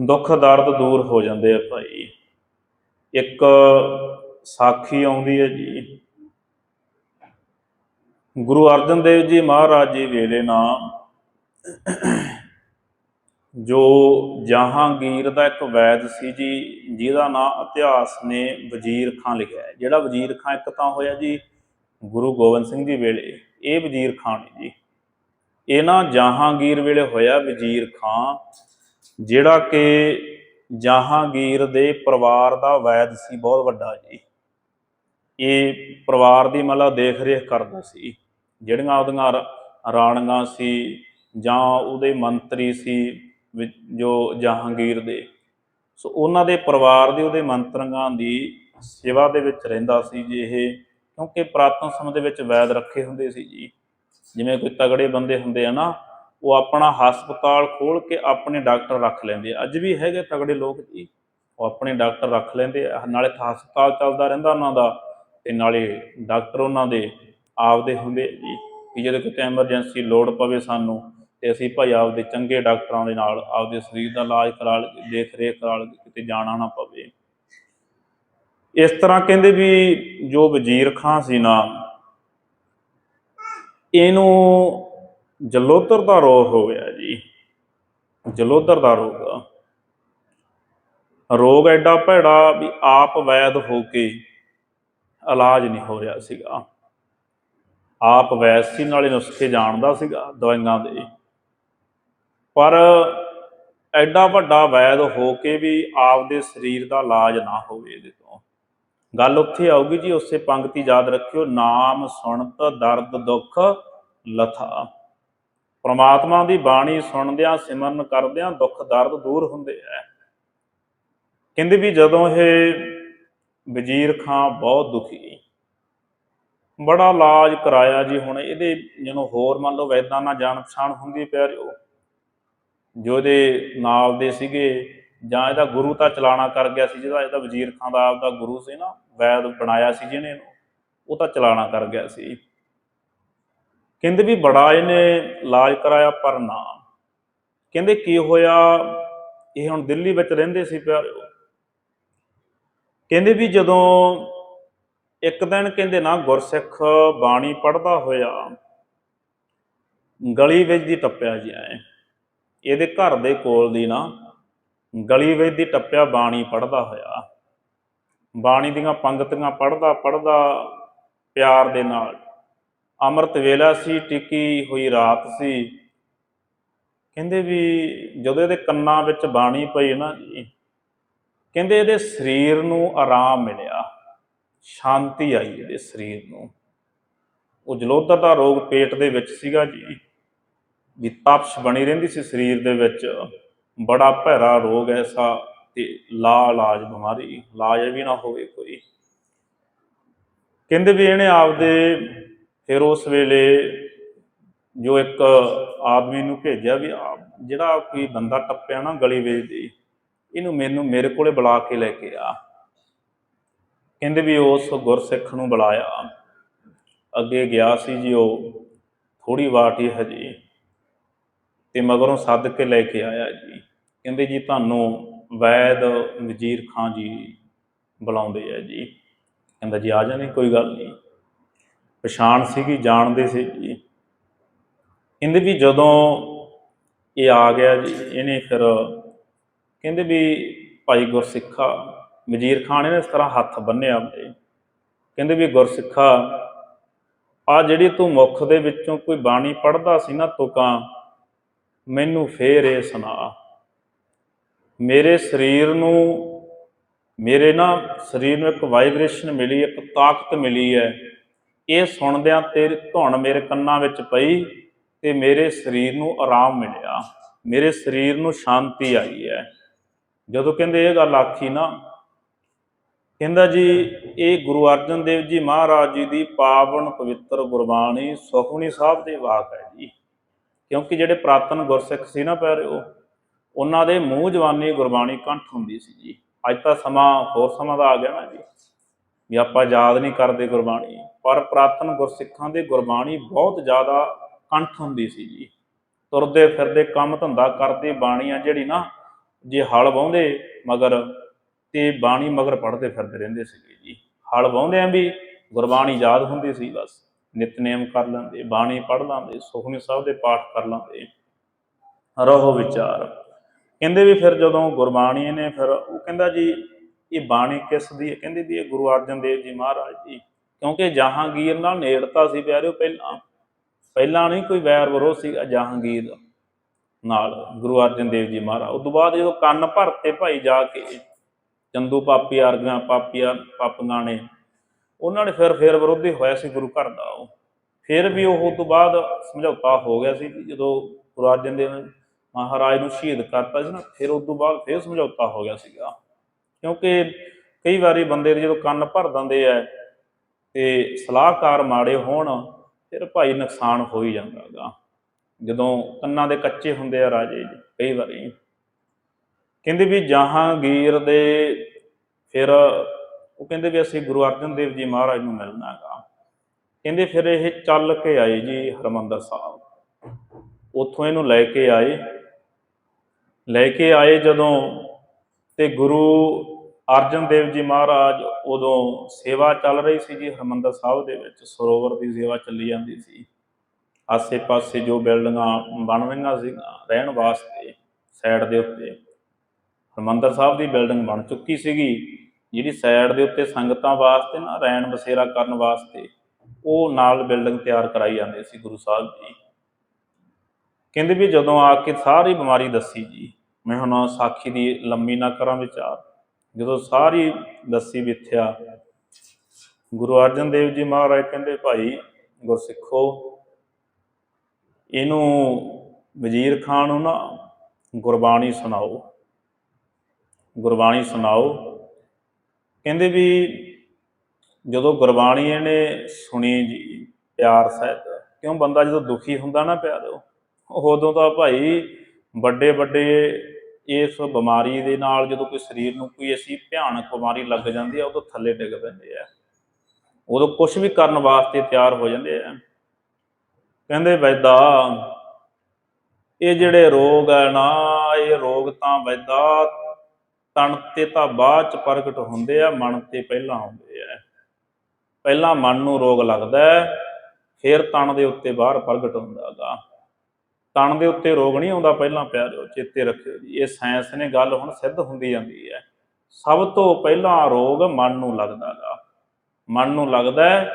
Speaker 1: ਦੁੱਖ ਦਰਦ ਦੂਰ ਹੋ ਜਾਂਦੇ ਆ ਭਾਈ। ਇੱਕ ਸਾਖੀ ਆਉਂਦੀ ਹੈ ਜੀ। ਗੁਰੂ ਅਰਜਨ ਦੇਵ ਜੀ ਮਹਾਰਾਜ ਜੀ ਵੇਲੇ ਨਾ ਜੋ ਜਹਾਂਗੀਰ ਦਾ ਇੱਕ ਵੈਦ ਸੀ ਜੀ, ਜਿਹਦਾ ਨਾਮ ਇਤਿਹਾਸ ਨੇ ਵਜ਼ੀਰ ਖਾਂ ਲਿਖਿਆ ਹੈ। ਜਿਹੜਾ ਵਜ਼ੀਰ ਖਾਂ ਇੱਕ ਤਾਂ ਹੋਇਆ ਜੀ, ਗੁਰੂ ਗੋਬਿੰਦ ਸਿੰਘ ਜੀ ਵੇਲੇ। ਇਹ ਵਜ਼ੀਰ ਖਾਂ ਨੇ ਜੀ। ਇਹ ਨਾ ਜਹਾਂਗੀਰ ਵੇਲੇ ਹੋਇਆ ਵਜ਼ੀਰ ਖਾਂ, ਜਿਹੜਾ ਕਿ ਜਹਾਂਗੀਰ ਦੇ ਪਰਿਵਾਰ ਦਾ ਵੈਦ ਸੀ, ਬਹੁਤ ਵੱਡਾ ਜੀ। ਇਹ ਪਰਿਵਾਰ ਦੀ ਮਤਲਬ ਦੇਖ ਰੇਖ ਕਰਦਾ ਸੀ। ਜਿਹੜੀਆਂ ਉਹਦੀਆਂ ਰਾ- ਰਾਣੀਆਂ ਸੀ ਜਾਂ ਉਹਦੇ ਮੰਤਰੀ ਸੀ ਜੋ ਜਹਾਂਗੀਰ ਦੇ। ਸੋ ਉਹਨਾਂ ਦੇ ਪਰਿਵਾਰ ਦੇ ਉਹਦੇ ਮੰਤਰੀਆਂ ਦੀ ਸੇਵਾ ਦੇ ਵਿੱਚ ਰਹਿੰਦਾ ਸੀ ਜੀ ਇਹ, ਕਿਉਂਕਿ ਪ੍ਰਾਤਨ ਸਮੇਂ ਦੇ ਵਿੱਚ ਵੈਦ ਰੱਖੇ ਹੁੰਦੇ ਸੀ ਜੀ। ਜਿਵੇਂ ਕੋਈ ਤਗੜੇ ਬੰਦੇ ਹੁੰਦੇ ਆ ਨਾ, ਉਹ ਆਪਣਾ ਹਸਪਤਾਲ ਖੋਲ ਕੇ ਆਪਣੇ ਡਾਕਟਰ ਰੱਖ ਲੈਂਦੇ ਆ। ਅੱਜ ਵੀ ਹੈਗੇ ਤਗੜੇ ਲੋਕ ਜੀ, ਉਹ ਆਪਣੇ ਡਾਕਟਰ ਰੱਖ ਲੈਂਦੇ ਆ। ਨਾਲੇ ਤਾਂ ਹਸਪਤਾਲ ਚੱਲਦਾ ਰਹਿੰਦਾ ਉਹਨਾਂ ਦਾ ਤੇ ਨਾਲੇ ਡਾਕਟਰ ਉਹਨਾਂ ਦੇ ਆਪਦੇ ਹੁੰਦੇ ਜੀ, ਕਿ ਜਦੋਂ ਕਿਤੇ ਐਮਰਜੈਂਸੀ ਲੋੜ ਪਵੇ ਸਾਨੂੰ ਤੇ ਅਸੀਂ ਭਾਈ ਆਪਦੇ ਚੰਗੇ ਡਾਕਟਰਾਂ ਦੇ ਨਾਲ, ਆਪਦੇ ਸਰੀਰ ਦਾ ਇਲਾਜ ਕਰਾ ਲਈਏ ਦੇਖ ਰੇਖ ਕਰਾ ਲਈਏ ਕਿਤੇ ਜਾਣਾ ਨਾ ਪਵੇ। ਇਸ ਤਰ੍ਹਾਂ ਕਹਿੰਦੇ ਵੀ ਜੋ ਵਜ਼ੀਰ ਖਾਂ ਸੀ ਨਾ, ਇਹਨੂੰ ਜਲੋਧਰ ਦਾ ਰੋਗ ਹੋ ਗਿਆ ਜੀ। ਜਲੋਧਰ ਦਾ ਰੋਗ। ਰੋਗ ਐਡਾ ਭੈੜਾ ਵੀ ਆਪ ਵੈਦ ਹੋ ਕੇ ਇਲਾਜ ਨਹੀਂ ਹੋ ਰਿਹਾ ਸੀਗਾ। ਆਪ ਵੈਦ ਸੀ, ਨਾਲੇ ਨੁਸਖੇ ਜਾਣਦਾ ਸੀਗਾ ਦਵਾਈਆਂ ਦੇ। ਪਰ ਐਡਾ ਵੱਡਾ ਵੈਦ ਹੋ ਕੇ ਵੀ ਆਪਦੇ ਸਰੀਰ ਦਾ ਇਲਾਜ ਨਾ ਹੋਵੇ ਇਹਦੇ ਤੋਂ। ਗੱਲ ਉੱਥੇ ਆਊਗੀ ਜੀ, ਉਸੇ ਪੰਕਤੀ ਯਾਦ ਰੱਖਿਓ, ਨਾਮ, ਸੁਣਤ, ਦਰਦ, ਦੁੱਖ, ਲਥਾ। ਪ੍ਰਮਾਤਮਾ ਦੀ ਬਾਣੀ ਸੁਣਦਿਆਂ, ਸਿਮਰਨ ਕਰਦਿਆਂ ਦੁੱਖ, ਦਰਦ ਦੂਰ ਹੁੰਦੇ ਐ ਕਹਿੰਦੇ ਵੀ ਜਦੋਂ ਇਹ ਵਜ਼ੀਰ ਖਾਂ ਬਹੁਤ ਦੁਖੀ। ਬੜਾ ਇਲਾਜ ਕਰਾਇਆ ਜੀ ਹੁਣ, ਇਹਦੇ ਜਦੋਂ ਹੋਰ ਮੰਨ ਲਓ ਵੈਦਾਂ ਨਾਲ ਜਾਣ ਪਛਾਣ ਹੁੰਦੀ ਪਿਆਰਿਓ। ਜੋ ਇਹਦੇ ਨਾਲ ਦੇ ਸੀਗੇ ਜਾਂ ਇਹਦਾ ਗੁਰੂ ਤਾਂ ਚਲਾਣਾ ਕਰ ਗਿਆ ਸੀ, ਜਿਹਦਾ ਇਹਦਾ ਵਜ਼ੀਰ ਖਾਂ ਦਾ ਆਪਦਾ ਗੁਰੂ ਸੀ ਨਾ, ਵੈਦ ਬਣਾਇਆ ਸੀ ਜਿਹਨੇ ਇਹਨੂੰ, ਉਹ ਤਾਂ ਚਲਾਣਾ ਕਰ ਗਿਆ ਸੀ। ਕਹਿੰਦੇ ਵੀ ਬੜਾ ਇਹਨੇ ਇਲਾਜ ਕਰਾਇਆ ਪਰ ਨਾ। ਕਹਿੰਦੇ ਕੀ ਹੋਇਆ, ਇਹ ਹੁਣ ਦਿੱਲੀ ਵਿੱਚ ਰਹਿੰਦੇ ਸੀ ਪਿਆਰਿਓ। ਕਹਿੰਦੇ ਵੀ ਜਦੋਂ ਇੱਕ ਦਿਨ ਕਹਿੰਦੇ ਨਾ ਗੁਰਸਿੱਖ ਬਾਣੀ ਪੜਦਾ ਹੋਇਆ, ਗਲੀ ਵਿੱਚ ਦੀ ਟੱਪਿਆ ਜੀ ਐ ਇਹਦੇ ਘਰ ਦੇ ਕੋਲ ਦੀ ਨਾ ਗਲੀ ਵਿੱਚ ਦੀ ਟੱਪਿਆ ਬਾਣੀ ਪੜਦਾ ਹੋਇਆ। ਬਾਣੀ ਦੀਆਂ ਪੰਗਤੀਆਂ ਪੜਦਾ ਪੜਦਾ ਪਿਆਰ ਦੇ ਨਾਲ। ਅੰਮ੍ਰਿਤ ਵੇਲਾ ਸੀ, ਟਿੱਕੀ ਹੋਈ ਰਾਤ ਸੀ। ਕਹਿੰਦੇ ਵੀ ਜਦੋਂ ਇਹਦੇ ਕੰਨਾਂ ਵਿੱਚ ਬਾਣੀ ਪਈ ਨਾ ਜੀ, ਕਹਿੰਦੇ ਇਹਦੇ ਸਰੀਰ ਨੂੰ ਆਰਾਮ ਮਿਲਿਆ, ਸ਼ਾਂਤੀ ਆਈ ਇਹਦੇ ਸਰੀਰ ਨੂੰ। ਉਹ ਜਲੋਦਰ ਦਾ ਰੋਗ ਪੇਟ ਦੇ ਵਿੱਚ ਸੀਗਾ ਜੀ। ਵੀ ਤਪਸ਼ ਬਣੀ ਰਹਿੰਦੀ ਸੀ ਸਰੀਰ ਦੇ ਵਿੱਚ। ਬੜਾ ਭੈੜਾ ਰੋਗ ਐਸਾ ਤੇ ਲਾ ਇਲਾਜ ਬਿਮਾਰੀ, ਇਲਾਜ ਵੀ ਨਾ ਹੋਵੇ ਕੋਈ। ਕਹਿੰਦੇ ਵੀ ਇਹਨੇ ਆਪਦੇ ਫਿਰ ਉਸ ਵੇਲੇ ਜੋ ਇੱਕ ਆਦਮੀ ਨੂੰ ਭੇਜਿਆ ਵੀ ਆ, ਜਿਹੜਾ ਕੋਈ ਬੰਦਾ ਟੱਪਿਆ ਨਾ ਗਲੀ ਵਿੱਚ ਇਹਨੂੰ ਮੈਨੂੰ ਮੇਰੇ ਕੋਲੇ ਬੁਲਾ ਕੇ ਲੈ ਕੇ ਆ। ਕਹਿੰਦੇ ਵੀ ਉਸ ਗੁਰਸਿੱਖ ਨੂੰ ਬੁਲਾਇਆ। ਅੱਗੇ ਗਿਆ ਸੀ ਜੀ ਉਹ ਥੋੜੀ ਵਾਟ ਹੀ ਹਜੇ ਤੇ ਮਗਰੋਂ ਸੱਦ ਕੇ ਲੈ ਕੇ ਆਇਆ ਜੀ। ਕਹਿੰਦੇ ਜੀ, ਤੁਹਾਨੂੰ ਵੈਦ ਵਜ਼ੀਰ ਖਾਂ ਜੀ ਬੁਲਾਉਂਦੇ ਆ ਜੀ। ਕਹਿੰਦਾ ਜੀ, ਆ ਜਾਣੇ, ਕੋਈ ਗੱਲ ਨਹੀਂ। ਪਛਾਣ ਸੀਗੀ, ਜਾਣਦੇ ਸੀ ਜੀ। ਕਹਿੰਦੇ ਵੀ ਜਦੋਂ ਇਹ ਆ ਗਿਆ ਜੀ, ਇਹਨੇ ਫਿਰ ਕਹਿੰਦੇ ਵੀ ਭਾਈ ਗੁਰਸਿੱਖਾ ਵਜ਼ੀਰ ਖਾਨ ਨੇ ਇਸ ਤਰ੍ਹਾਂ ਹੱਥ ਬੰਨਿਆ ਕਹਿੰਦੇ ਵੀ ਗੁਰਸਿੱਖਾ, ਆ ਜਿਹੜੀ ਤੂੰ ਮੁਖ ਦੇ ਵਿੱਚੋਂ ਕੋਈ ਬਾਣੀ ਪੜਦਾ ਸੀ ਨਾ ਤੁਕਾਂ ਮੈਨੂੰ ਫੇਰ ਇਹ ਸੁਣਾ। ਮੇਰੇ ਸਰੀਰ ਨੂੰ, ਮੇਰੇ ਨਾ ਸਰੀਰ ਨੂੰ ਇੱਕ ਵਾਈਬ੍ਰੇਸ਼ਨ ਮਿਲੀ, ਇੱਕ ਤਾਕਤ ਮਿਲੀ ਹੈ। ਇਹ ਸੁਣਦਿਆਂ ਤੇਰੀ ਧੁਣ ਮੇਰੇ ਕੰਨਾਂ ਵਿੱਚ ਪਈ ਤੇ ਮੇਰੇ ਸਰੀਰ ਨੂੰ ਆਰਾਮ ਮਿਲਿਆ। ਮੇਰੇ ਸਰੀਰ ਨੂੰ ਸ਼ਾਂਤੀ ਆਈ ਹੈ। ਜਦੋਂ ਕਹਿੰਦੇ ਇਹ ਗੱਲ ਆਖੀ ਨਾ, ਕਹਿੰਦਾ ਜੀ, ਇਹ ਗੁਰੂ ਅਰਜਨ ਦੇਵ ਜੀ ਮਹਾਰਾਜ ਜੀ ਦੀ ਪਾਵਨ ਪਵਿੱਤਰ ਗੁਰਬਾਣੀ ਸੁਖਮਨੀ ਸਾਹਿਬ ਦੇ ਵਾਕ ਹੈ ਜੀ। ਕਿਉਂਕਿ ਜਿਹੜੇ ਪ੍ਰਾਤਨ ਗੁਰਸਿੱਖ ਸੀ ਨਾ ਪਿਆਰਿਓ, ਉਹਨਾਂ ਦੇ ਮੂੰਹ ਜਵਾਨੀ ਗੁਰਬਾਣੀ ਕੰਠ ਹੁੰਦੀ ਸੀ ਜੀ। ਅੱਜ ਤਾਂ ਸਮਾਂ ਹੋਰ ਸਮਾਂ ਦਾ ਆ ਗਿਆ ਨਾ ਜੀ। ਵੀ ਆਪਾਂ ਯਾਦ ਨਹੀਂ ਕਰਦੇ ਗੁਰਬਾਣੀ। ਪਰ ਪ੍ਰਾਤਨ ਗੁਰਸਿੱਖਾਂ ਦੇ ਗੁਰਬਾਣੀ ਬਹੁਤ ਜ਼ਿਆਦਾ ਕੰਠ ਹੁੰਦੀ ਸੀ ਜੀ। ਤੁਰਦੇ ਫਿਰਦੇ ਕੰਮ ਧੰਦਾ ਕਰਦੇ ਬਾਣੀ ਆ ਜਿਹੜੀ ਨਾ, ਜੇ ਹਲ ਵਾਹੁੰਦੇ ਮਗਰ ਤੇ ਬਾਣੀ ਮਗਰ ਪੜ੍ਹਦੇ ਫਿਰਦੇ ਰਹਿੰਦੇ ਸੀਗੇ ਜੀ। ਹਲ ਵਾਹੁੰਦਿਆਂ ਵੀ ਗੁਰਬਾਣੀ ਯਾਦ ਹੁੰਦੀ ਸੀ ਬਸ। ਨਿਤਨੇਮ ਕਰ ਲੈਂਦੇ, ਬਾਣੀ ਪੜ੍ਹ ਲੈਂਦੇ, ਸੁਖਮਨੀ ਸਾਹਿਬ ਦੇ ਪਾਠ ਕਰ ਲੈਂਦੇ। ਰਹੋ ਵਿਚਾਰ। ਕਹਿੰਦੇ ਵੀ ਫਿਰ ਜਦੋਂ ਗੁਰਬਾਣੀ ਨੇ ਫਿਰ ਉਹ ਕਹਿੰਦਾ ਜੀ, ਇਹ ਬਾਣੀ ਕਿਸ ਦੀ ਹੈ? ਕਹਿੰਦੇ ਵੀ ਇਹ ਗੁਰੂ ਅਰਜਨ ਦੇਵ ਜੀ ਮਹਾਰਾਜ ਜੀ, ਕਿਉਂਕਿ ਜਹਾਂਗੀਰ ਨਾਲ ਨੇੜਤਾ ਸੀ ਪਿਆਰਿਓ, ਪਹਿਲਾਂ ਪਹਿਲਾਂ ਨਹੀਂ ਕੋਈ ਵੈਰ ਵਿਰੋਧ ਸੀਗਾ ਜਹਾਂਗੀਰ ਨਾਲ, ਗੁਰੂ ਅਰਜਨ ਦੇਵ ਜੀ ਮਹਾਰਾਜ। ਉਸ ਤੋਂ ਬਾਅਦ ਜਦੋਂ ਕੰਨ ਭਰਤੇ ਭਾਈ ਜਾ ਕੇ, ਚੰਦੂ ਪਾਪੀ ਅਰਗਾਂ ਪਾਪੀਆਂ ਪਾਪੀਆਂ ਨੇ ਉਹਨਾਂ ਨੇ ਫਿਰ ਫਿਰ ਵਿਰੋਧੀ ਹੋਇਆ ਸੀ ਗੁਰੂ ਘਰ ਦਾ ਉਹ। ਫਿਰ ਵੀ ਉਹ ਤੋਂ ਬਾਅਦ ਸਮਝੌਤਾ ਹੋ ਗਿਆ ਸੀ ਜਦੋਂ ਗੁਰੂ ਅਰਜਨ ਦੇਵ ਨੇ ਮਹਾਰਾਜ ਨੂੰ ਸ਼ਹੀਦ ਕਰਤਾ ਸੀ ਨਾ, ਫਿਰ ਉਸ ਤੋਂ ਬਾਅਦ ਫਿਰ ਸਮਝੌਤਾ ਹੋ ਗਿਆ ਸੀਗਾ। ਕਿਉਂਕਿ ਕਈ ਵਾਰੀ ਬੰਦੇ ਦੇ ਜਦੋਂ ਕੰਨ ਭਰ ਦਿੰਦੇ ਆ ਤੇ ਸਲਾਹਕਾਰ ਮਾੜੇ ਹੋਣ, ਫਿਰ ਭਾਈ ਨੁਕਸਾਨ ਹੋ ਹੀ ਜਾਂਦਾਗਾ ਜਦੋਂ ਕੰਨਾਂ ਦੇ ਕੱਚੇ ਹੁੰਦੇ ਆ ਰਾਜੇ ਜੀ, ਕਈ ਵਾਰੀ। ਕਹਿੰਦੇ ਵੀ ਜਹਾਂਗੀਰ ਦੇ ਫਿਰ ਉਹ ਕਹਿੰਦੇ ਵੀ ਅਸੀਂ ਗੁਰੂ ਅਰਜਨ ਦੇਵ ਜੀ ਮਹਾਰਾਜ ਨੂੰ ਮਿਲਣਾ ਹੈਗਾ। ਕਹਿੰਦੇ ਫਿਰ ਇਹ ਚੱਲ ਕੇ ਆਏ ਜੀ ਹਰਮੰਦਰ ਸਾਹਿਬ। ਉੱਥੋਂ ਇਹਨੂੰ ਲੈ ਕੇ ਆਏ। ਲੈ ਕੇ ਆਏ ਜਦੋਂ ਤੇ ਗੁਰੂ ਅਰਜਨ ਦੇਵ ਜੀ ਮਹਾਰਾਜ ਉਦੋਂ ਸੇਵਾ ਚੱਲ ਰਹੀ ਸੀ ਜੀ ਹਰਮੰਦਰ ਸਾਹਿਬ ਦੇ ਵਿੱਚ, ਸਰੋਵਰ ਦੀ ਸੇਵਾ ਚੱਲੀ ਜਾਂਦੀ ਸੀ। ਆਸੇ-ਪਾਸੇ ਜੋ ਬਿਲਡਿੰਗਾਂ ਬਣ ਰਹੀਆਂ ਸੀ ਰਹਿਣ ਵਾਸਤੇ ਸਾਈਡ ਦੇ ਉੱਤੇ, ਹਰਮੰਦਰ ਸਾਹਿਬ ਦੀ ਬਿਲਡਿੰਗ ਬਣ ਚੁੱਕੀ ਸੀਗੀ। ਜਿਹੜੀ ਸਾਈਡ ਦੇ ਉੱਤੇ ਸੰਗਤਾਂ ਵਾਸਤੇ ਨਾ ਰਹਿਣ ਬਸੇਰਾ ਕਰਨ ਵਾਸਤੇ, ਉਹ ਨਾਲ ਬਿਲਡਿੰਗ ਤਿਆਰ ਕਰਾਈ ਜਾਂਦੇ ਸੀ ਗੁਰੂ ਸਾਹਿਬ ਜੀ। ਕਹਿੰਦੇ ਵੀ ਜਦੋਂ ਆ ਕੇ ਸਾਰੀ ਬਿਮਾਰੀ ਦੱਸੀ ਜੀ, ਮੈਂ ਹੁਣ ਸਾਖੀ ਦੀ ਲੰਮੀ ਨਾ ਕਰਾਂ ਵਿਚਾਰ। ਜਦੋਂ ਸਾਰੀ ਦੱਸੀ ਵਿਥਿਆ, ਗੁਰੂ ਅਰਜਨ ਦੇਵ ਜੀ ਮਹਾਰਾਜ ਕਹਿੰਦੇ, ਭਾਈ ਗੁਰਸਿੱਖੋ, ਇਹਨੂੰ ਵਜ਼ੀਰ ਖਾਨ ਨੂੰ ਨਾ ਗੁਰਬਾਣੀ ਸੁਣਾਓ। ਗੁਰਬਾਣੀ ਸੁਣਾਓ ਕਹਿੰਦੇ ਵੀ ਜਦੋਂ ਗੁਰਬਾਣੀ ਇਹਨੇ ਸੁਣੀ ਜੀ, ਪਿਆਰ ਸਹਿਤ ਕਿਉਂ ਬੰਦਾ ਜਦੋਂ ਦੁਖੀ ਹੁੰਦਾ ਨਾ ਪਿਆਰੋ ਉਦੋਂ ਤਾਂ ਭਾਈ ਵੱਡੇ ਵੱਡੇ ਇਸ ਬਿਮਾਰੀ ਦੇ ਨਾਲ ਜਦੋਂ ਕੋਈ ਸਰੀਰ ਨੂੰ ਕੋਈ ਐਸੀ ਭਿਆਨਕ ਬਿਮਾਰੀ ਲੱਗ ਜਾਂਦੀ ਹੈ ਉਦੋਂ ਥੱਲੇ ਡਿੱਗ ਪੈਂਦੇ ਆ। ਉਦੋਂ ਕੁਝ ਵੀ ਕਰਨ ਵਾਸਤੇ ਤਿਆਰ ਹੋ ਜਾਂਦੇ ਆ। ਕਹਿੰਦੇ ਵੈਦਾ, ਇਹ ਜਿਹੜੇ ਰੋਗ ਹੈ ਨਾ, ਇਹ ਰੋਗ ਤਾਂ ਵੈਦਾ ਤਣ ਤੇ ਤਾਂ ਬਾਅਦ ਚ ਪ੍ਰਗਟ ਹੁੰਦੇ ਆ, ਮਨ ਤੇ ਪਹਿਲਾਂ ਹੁੰਦੇ ਆ। ਪਹਿਲਾਂ ਮਨ ਨੂੰ ਰੋਗ ਲੱਗਦਾ ਫਿਰ ਤਣ ਦੇ ਉੱਤੇ ਬਾਹਰ ਪ੍ਰਗਟ ਹੁੰਦਾਗਾ। ਤਣ ਦੇ ਉੱਤੇ ਰੋਗ ਨਹੀਂ ਆਉਂਦਾ ਪਹਿਲਾਂ, ਪਿਆਰਿਓ, ਚੇਤੇ ਰੱਖਿਓ ਜੀ। ਇਹ ਸਾਇੰਸ ਨੇ ਗੱਲ ਹੁਣ ਸਿੱਧ ਹੁੰਦੀ ਜਾਂਦੀ ਹੈ। ਸਭ ਤੋਂ ਪਹਿਲਾਂ ਰੋਗ ਮਨ ਨੂੰ ਲੱਗਦਾਗਾ। ਮਨ ਨੂੰ ਲੱਗਦਾ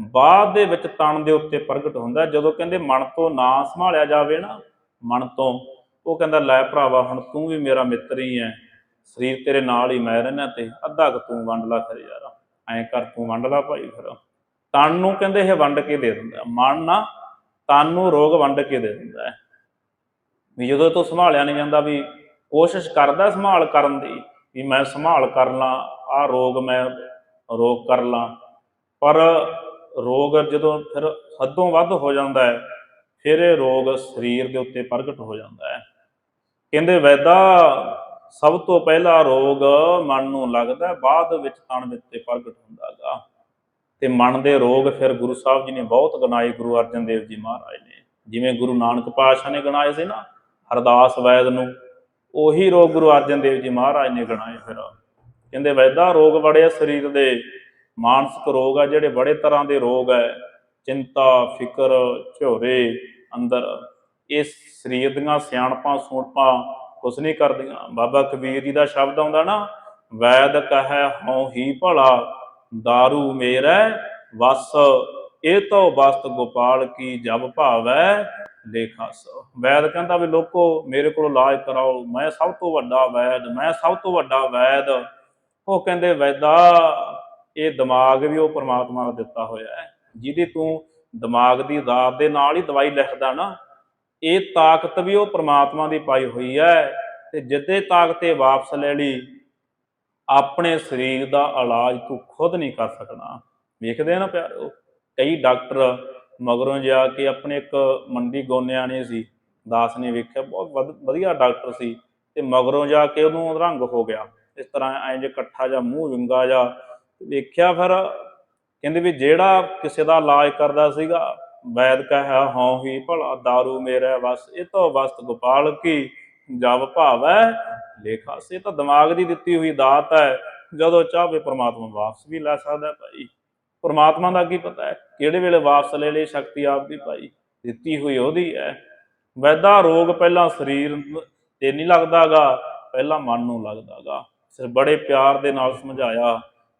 Speaker 1: ਬਾਅਦ ਦੇ ਵਿੱਚ ਤਣ ਦੇ ਉੱਤੇ ਪ੍ਰਗਟ ਹੁੰਦਾ ਜਦੋਂ ਕਹਿੰਦੇ ਮਨ ਤੋਂ ਨਾ ਸੰਭਾਲਿਆ ਜਾਵੇ ਨਾ, ਮਨ ਤੋਂ, ਉਹ ਕਹਿੰਦਾ, ਲੈ ਭਰਾਵਾ, ਹੁਣ ਤੂੰ ਵੀ ਮੇਰਾ ਮਿੱਤਰ ਹੀ ਹੈ। ਸਰੀਰ ਤੇਰੇ ਨਾਲ ਹੀ ਮੈਂ ਰਹਿਣਾ ਤੇ ਅੱਧਾ ਕੁ ਤੂੰ ਵੰਡ ਲਾ ਫਿਰ ਯਾਰ। ਐਂ ਕਰ ਤੂੰ ਵੰਡ ਲਾ ਭਾਈ ਫਿਰ। ਤਨ ਨੂੰ ਕਹਿੰਦੇ ਇਹ ਵੰਡ ਕੇ ਦੇ ਦਿੰਦਾ। ਮਨ ਨਾ ਤਨ ਨੂੰ ਰੋਗ ਵੰਡ ਕੇ ਦੇ ਦਿੰਦਾ ਹੈ। ਵੀ ਜਦੋਂ ਤੋਂ ਸੰਭਾਲਿਆ ਨਹੀਂ ਜਾਂਦਾ ਵੀ ਕੋਸ਼ਿਸ਼ ਕਰਦਾ ਸੰਭਾਲ ਕਰਨ ਦੀ, ਵੀ ਮੈਂ ਸੰਭਾਲ ਕਰ ਲਾਂ ਆ ਰੋਗ ਮੈਂ ਰੋਗ ਕਰ ਲਾਂ। ਪਰ ਰੋਗ ਜਦੋਂ ਫਿਰ ਹੱਦੋਂ ਵੱਧ ਹੋ ਜਾਂਦਾ ਹੈ, ਫਿਰ ਇਹ ਰੋਗ ਸਰੀਰ ਦੇ ਉੱਤੇ ਪ੍ਰਗਟ ਹੋ ਜਾਂਦਾ ਹੈ। ਕਹਿੰਦੇ ਵੈਦਾ ਸਭ ਤੋਂ ਪਹਿਲਾ ਰੋਗ ਮਨ ਨੂੰ ਲੱਗਦਾ ਬਾਅਦ ਵਿੱਚ ਤਣ ਵਿੱਚ ਤੇ ਪ੍ਰਗਟ ਹੁੰਦਾਗਾ ਤੇ ਮਨ ਦੇ ਰੋਗ ਫਿਰ ਗੁਰੂ ਸਾਹਿਬ ਜੀ ਨੇ ਬਹੁਤ ਗਣਾਏ, ਗੁਰੂ ਅਰਜਨ ਦੇਵ ਜੀ ਮਹਾਰਾਜ ਨੇ। ਜਿਵੇਂ ਗੁਰੂ ਨਾਨਕ ਪਾਤਸ਼ਾਹ ਨੇ ਗਣਾਏ ਸੀ ਨਾ, ਹਰਦਾਸ ਵੈਦ ਨੂੰ, ਉਹੀ ਰੋਗ ਗੁਰੂ ਅਰਜਨ ਦੇਵ ਜੀ ਮਹਾਰਾਜ ਨੇ ਗਣਾਏ ਫਿਰ। ਕਹਿੰਦੇ ਵੈਦਾ ਰੋਗ ਬੜੇ ਆ ਸਰੀਰ ਦੇ, ਮਾਨਸਿਕ ਰੋਗ ਆ ਜਿਹੜੇ ਬੜੇ ਤਰ੍ਹਾਂ ਦੇ ਰੋਗ ਹੈ ਚਿੰਤਾ, ਫਿਕਰ, ਝੋਰੇ ਅੰਦਰ। ਇਹ ਸਰੀਰ ਦੀਆਂ ਸਿਆਣਪਾਂ, ਸੂਣਪਾਂ ਕੁਛ ਨਹੀਂ ਕਰਦੀਆਂ। ਬਾਬਾ ਕਬੀਰ ਜੀ ਦਾ ਸ਼ਬਦ ਆਉਂਦਾ ਨਾ, ਵੈਦ ਕਹੈ ਹਉ ਹੀ ਭਲਾ दारू ਮੇਰਾ ਵਸ, ਇਹ ਤੋ ਬਸਤ ਗੋਪਾਲ ਕੀ ਜਬ ਭਾਵੈ ਲੇਖਸ ਵੈਦ ਕਹਿੰਦਾ ਵੀ ਲੋਕੋ, ਮੇਰੇ ਕੋਲ ਇਲਾਜ ਕਰਾਓ, ਮੈਂ ਸਭ ਤੋਂ ਵੱਡਾ ਵੈਦ, ਮੈਂ ਸਭ ਤੋਂ ਵੱਡਾ ਵੈਦ। ਉਹ ਕਹਿੰਦੇ, ਵੈਦਾ, ਇਹ ਦਿਮਾਗ ਵੀ ਉਹ ਪ੍ਰਮਾਤਮਾ ਦਾ ਦਿੱਤਾ ਹੋਇਆ ਹੈ। ਜਿਹਦੀ ਤੂੰ ਦਿਮਾਗ ਦੀ ਦਾਤ ਦੇ ਨਾਲ ਹੀ ਦਵਾਈ ਲਿਖਦਾ ਨਾ ਇਹ ਤਾਕਤ ਵੀ ਉਹ ਪ੍ਰਮਾਤਮਾ ਦੀ ਪਾਈ ਹੋਈ ਹੈ ਤੇ ਜਿੱਦੇ ਤਾਕਤ ਇਹ ਵਾਪਸ ਲੈ ਲਈ, ਆਪਣੇ ਸਰੀਰ ਦਾ ਇਲਾਜ ਤੂੰ ਖੁਦ ਨਹੀਂ ਕਰ ਸਕਦਾ ਵੇਖਦੇ ਆ ਨਾ ਪਿਆਰੋ, ਕਈ ਡਾਕਟਰ ਮਗਰੋਂ ਜਾ ਕੇ ਆਪਣੇ ਇੱਕ ਮੰਡੀ ਗੋਨਿਆਣੇ ਸੀ, ਦਾਸ ਨੇ ਵੇਖਿਆ, ਬਹੁਤ ਵਧ- ਵਧੀਆ ਡਾਕਟਰ ਸੀ ਤੇ ਮਗਰੋਂ ਜਾ ਕੇ ਉਹਨੂੰ ਰੰਗ ਹੋ ਗਿਆ। ਇਸ ਤਰ੍ਹਾਂ ਐਂ ਜੇ ਇਕੱਠਾ ਜਾਂ ਮੂੰਹ ਵਿੰਗਾ ਜਾਂ, ਵੇਖਿਆ ਫਿਰ, ਕਹਿੰਦੇ ਵੀ ਜਿਹੜਾ ਕਿਸੇ ਦਾ ਇਲਾਜ ਕਰਦਾ ਸੀਗਾ ਵੈਦ ਕਹਾ ਹਉ ਹੀ ਭਲਾ दारू ਮੇਰਾ ਵਸ, ਇਹ ਤਾਂ ਵਸਤ ਗੋਪਾਲ ਕੀ? ਜਬ ਭਾਵੈ, ਲੇਖਾ ਸੇ ਤਾਂ ਦਿਮਾਗ ਦੀ ਦਿੱਤੀ ਹੋਈ ਦਾਤ ਹੈ, ਜਦੋਂ ਚਾਹਵੇ ਪ੍ਰਮਾਤਮਾ ਵਾਪਸ ਵੀ ਲੈ ਸਕਦਾ ਭਾਈ। ਪ੍ਰਮਾਤਮਾ ਦਾ ਕੀ ਪਤਾ ਹੈ, ਕਿਹੜੇ ਵੇਲੇ ਵਾਪਸ ਲੈ ਲਈ ਸ਼ਕਤੀ ਆਪ ਦੀ ਭਾਈ, ਦਿੱਤੀ ਹੋਈ ਉਹਦੀ ਹੈ। ਵੈਦਾ ਰੋਗ ਪਹਿਲਾਂ ਸਰੀਰ ਨੂੰ ਤੇ ਨਹੀਂ ਲੱਗਦਾਗਾ, ਪਹਿਲਾਂ ਮਨ ਨੂੰ ਲੱਗਦਾਗਾ। ਸਿਰ ਬੜੇ ਪਿਆਰ ਦੇ ਨਾਲ ਸਮਝਾਇਆ,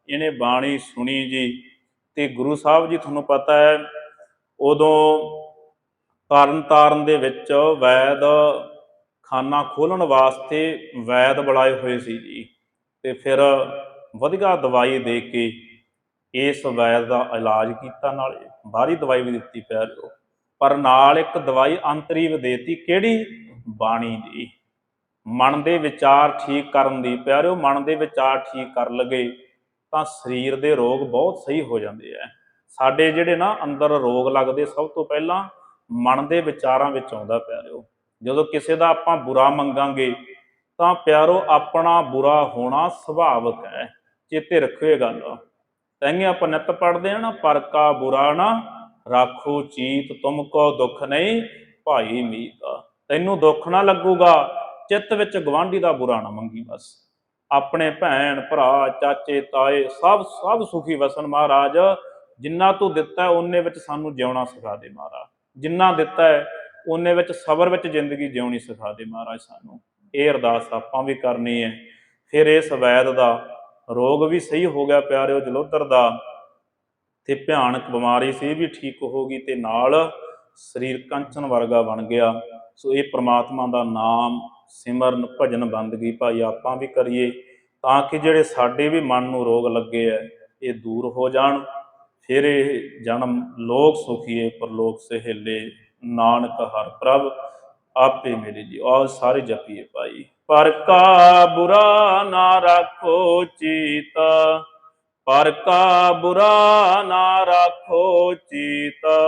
Speaker 1: ਇਹਨੇ ਬਾਣੀ ਸੁਣੀ ਜੀ, ਤੇ ਗੁਰੂ ਸਾਹਿਬ ਜੀ ਤੁਹਾਨੂੰ ਪਤਾ ਹੈ ਉਦੋਂ ਤਰਨ ਤਾਰਨ ਦੇ ਵਿੱਚ ਵੈਦ ਖਾਨਾ ਖੋਲਣ ਵਾਸਤੇ ਵੈਦ ਬੁਲਾਏ ਹੋਏ ਸੀ ਜੀ। ਤੇ ਫਿਰ ਵਧੀਆ ਦਵਾਈ ਦੇ ਕੇ ਇਸ ਵੈਦ ਦਾ ਇਲਾਜ ਕੀਤਾ, ਨਾਲੇ ਬਾਹਰੀ ਦਵਾਈ ਵੀ ਦਿੱਤੀ ਪਿਆਰਿਓ ਪਰ ਨਾਲ ਇੱਕ ਦਵਾਈ ਅੰਤਰੀ ਵੀ ਦੇਤੀ, ਕਿਹੜੀ? ਬਾਣੀ ਦੀ ਮਨ ਦੇ ਵਿਚਾਰ ਠੀਕ ਕਰਨ ਦੀ। ਪਿਆਰਿਓ, ਮਨ ਦੇ ਵਿਚਾਰ ਠੀਕ ਕਰ ਲਗੇ ਤਾਂ ਸਰੀਰ ਦੇ ਰੋਗ ਬਹੁਤ ਸਹੀ ਹੋ ਜਾਂਦੇ ਆ। ਸਾਡੇ ਜਿਹੜੇ ਨਾ ਅੰਦਰ ਰੋਗ ਲੱਗਦੇ ਸਭ ਤੋਂ ਪਹਿਲਾਂ ਮਨ ਦੇ ਵਿਚਾਰਾਂ ਵਿੱਚ ਆਉਂਦਾ ਪਿਆਰਿਓ। ਜਦੋਂ ਕਿਸੇ ਦਾ ਆਪਾਂ ਬੁਰਾ ਮੰਗਾਂਗੇ, ਤਾਂ ਪਿਆਰੋ ਆਪਣਾ ਬੁਰਾ ਹੋਣਾ ਸੁਭਾਵਿਕ ਹੈ, ਚੇਤੇ ਰੱਖਿਓ ਇਹ ਗੱਲ। ਤੈਂਗੇ ਆਪਾਂ ਨਿੱਤ ਪੜਦੇ ਆ ਨਾ, ਪਰ ਕਾ ਬੁਰਾ ਨਾ ਰਾਖੋ ਚੀਤ, ਤੁਮ ਕੋ ਦੁੱਖ ਨਹੀਂ ਭਾਈ ਮੀਤ। ਤੈਨੂੰ ਦੁੱਖ ਨਾ ਲੱਗੂਗਾ, ਚਿੱਤ ਵਿੱਚ ਗਵਾਂਢੀ ਦਾ ਬੁਰਾ ਨਾ ਮੰਗੀ ਬਸ। ਆਪਣੇ ਭੈਣ, ਭਰਾ, ਚਾਚੇ, ਤਾਏ, ਸਭ ਸਭ ਸੁਖੀ ਵਸਣ ਮਹਾਰਾਜ। ਜਿੰਨਾ ਤੂੰ ਦਿੱਤਾ ਹੈ, ਉਹਨੇ ਵਿੱਚ ਸਾਨੂੰ ਜਿਉਣਾ ਸਿਖਾ ਦੇ ਮਹਾਰਾਜ। ਜਿੰਨਾ ਦਿੱਤਾ ਹੈ, ਉਹਨੇ ਵਿੱਚ ਸਬਰ ਵਿੱਚ ਜ਼ਿੰਦਗੀ ਜਿਉਣੀ ਸਿਖਾ ਦੇ ਮਹਾਰਾਜ ਸਾਨੂੰ। ਇਹ ਅਰਦਾਸ ਆਪਾਂ ਵੀ ਕਰਨੀ ਹੈ। ਫਿਰ ਇਸ ਵੈਦ ਦਾ ਰੋਗ ਵੀ ਸਹੀ ਹੋ ਗਿਆ ਪਿਆਰਿਓ, ਜਲੋਧਰ ਦਾ। ਤੇ ਭਿਆਨਕ ਬਿਮਾਰੀ ਸੀ, ਇਹ ਵੀ ਠੀਕ ਹੋ ਗਈ ਤੇ ਨਾਲ ਸਰੀਰ ਕੰਚਨ ਵਰਗਾ ਬਣ ਗਿਆ। ਸੋ ਇਹ ਪ੍ਰਮਾਤਮਾ ਦਾ ਨਾਮ, ਸਿਮਰਨ, ਭਜਨ ਬੰਦਗੀ ਭਾਈ ਆਪਾਂ ਵੀ ਕਰੀਏ ਤਾਂ ਕਿ ਜਿਹੜੇ ਸਾਡੇ ਵੀ ਮਨ ਨੂੰ ਰੋਗ ਲੱਗੇ ਐ ਇਹ ਦੂਰ ਹੋ ਜਾਣ। ਫੇਰੇ ਜਨਮ ਲੋਕ ਸੁਖੀਏ ਪਰਲੋਕ ਸਹੇਲੇ, ਨਾਨਕ ਹਰ ਪ੍ਰਭ, ਆਪੇ ਮੇਰੇ ਜੀ। ਆਹ ਸਾਰੇ ਜਪੀਏ ਭਾਈ। ਪਰ ਕਾ ਬੁਰਾ ਨਾ ਰੱਖੋ ਚੀਤਾ, ਪਰ ਕਾ ਬੁਰਾ ਨਾ ਰੱਖੋ ਚੀਤਾ।